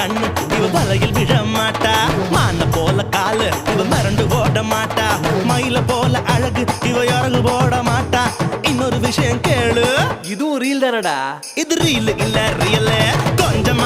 கண்ணு இவ வலையில் விழ மாட்டா. மான போல காலு இவ மிரண்டு ஓட மாட்டா. மயில போல அழகு இவ இறகு போட மாட்டா. இன்னொரு விஷயம் கேளு. இதுவும் ரீல் தானடா? இது ரீல் இல்ல ரியல் கொஞ்சம்